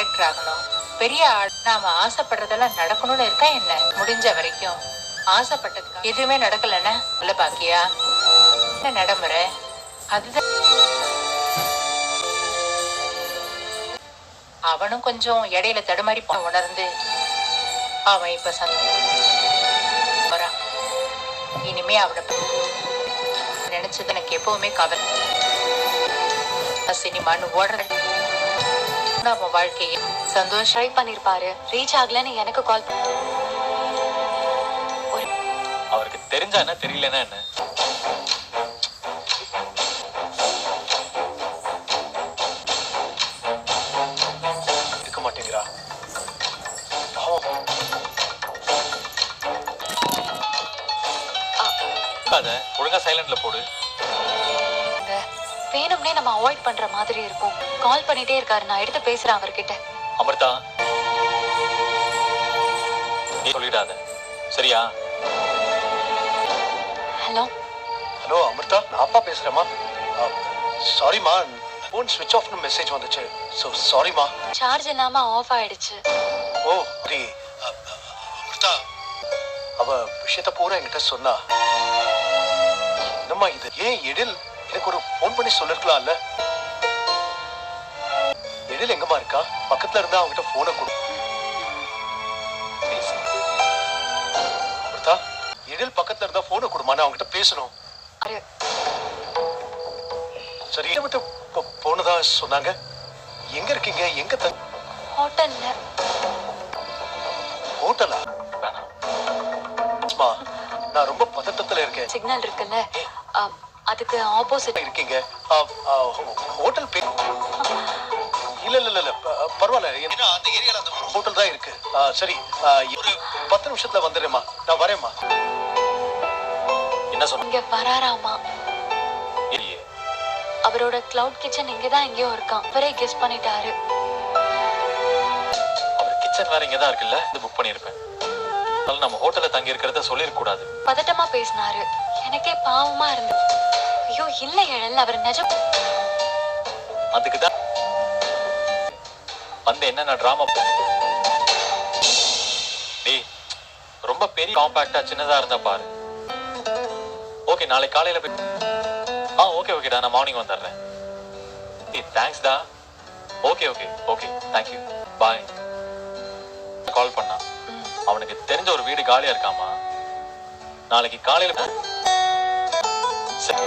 Director ஆகணும் பெரிய ஆள் நாம ஆசைப்படுறதெல்லாம் நடக்கணும்னு இருக்கா என்ன? முடிஞ்ச வரைக்கும். ஆசைப்பட்டதுக்கு எதுவுமே நடக்கலன்னா உள்ள பாக்கியா என்ன நடைமுறை? அதுதான். அவனும் கொஞ்சம் இடையில தடுமாறி போ- உணர்ந்து அவன் இப்ப சந்~ வரான் இனிமே அவனை நினைச்சது எனக்கு எப்பவுமே கவலை. சினிமான்னு ஓடுற அவன் வாழ்க்கையை. சந்தோஷம். ட்ரை பண்ணிருப்பாரு. ரீச் ஆகலன்னு எனக்கு கால் அவருக்கு தெரிஞ்சா என்ன தெரியலன்னா என்ன? இருக்க மாட்டேங்கிறா. ஒழுங்கா சைலண்ட்ல போடு. வேணும்னே நம்ம அவாய்ட் பண்ற மாதிரி இருக்கும். கால் பண்ணிட்டே இருக்காரு. நான் எடுத்து பேசுறேன் அவர்கிட்ட. அமிர்தா நீ சொல்லிடாத. சரியா? Hello hello Amirtha. நான் அப்பா பேசுறேம்மா. சாரிம்மா ஃபோன் ஸ்விட்ச் ஆஃப்னு மெசேஜ் வந்துச்சு. ஸோ சாரிம்மா சார்ஜ் இல்லாம ஆஃப் ஆயிடுச்சு. ஓ சரி அமிர்தா அவ விஷயத்த பூரா என்கிட்ட சொன்னா. என்னம்மா இது? ஏன் எழில் எனக்கு ஒரு ஃபோன் பண்ணி சொல்லிருக்கலாம்ல. எழில் எங்கம்மா இருக்கா? பக்கத்துல இருந்தா அவங்ககிட்ட போனை கொடு. எழில் பக்கத்துல இருந்தா போனை கொடுமா நான் அவங்ககிட்ட பேசணும். சரி விட்டு போனதா சொன்னாங்க. எங்க இருக்கீங்க? எங்க தங்க ஹோட்டல்ல. ஹோட்டலா? நான் ரொம்ப பதட்டத்துல இருக்கேன். சிக்னல் இருக்குல்ல? அதுக்கு ஆப்போசிட் இருக்கீங்க. ஹோட்டல் பே இல்ல இல்ல இல்ல பரவாயில்ல. ஏன்னா அந்த ஏரியால அந்த ஹோட்டல் தான் இருக்கு. சரி. ஒரு பத்து நிமிஷத்துல வந்துடுறேம்மா. நான் வரேம்மா. என்ன சொன்ன இங்க வராராமா. இல்லையே. அவரோட கிளவுட் கிச்சன் இங்கதான் எங்கேயோ இருக்கான். அவரே கெஸ் பண்ணிட்டாரு. அவர் கிச்சன் வேற இங்கதான் இருக்குல்ல. இது புக் பண்ணியிருப்பேன். அதனால நம்ம ஹோட்டல்ல தங்கி இருக்கிறத சொல்லிருக்க கூடாது. பதட்டமா பேசினாரு. எனக்கே பாவமா இருந்து ஐயோ இல்ல எழல் அவர் நிஜம் அதுக்கு தான் வந்து என்னென்ன டிராமா டேய் ரொம்ப பெரிய காம்பாக்டா சின்னதா இருந்தா பாரு. ஓகே நாளைக்கு காலையில போய் ஆ ஓகே ஓகேடா நான் மார்னிங் வந்துடுறேன். ஏய் தேங்க்ஸ் டா. Okay okay okay thank you bye call பண்ணா. அவனுக்கு தெரிஞ்ச ஒரு வீடு காலியா இருக்காமா? நாளைக்கு காலையில சரி.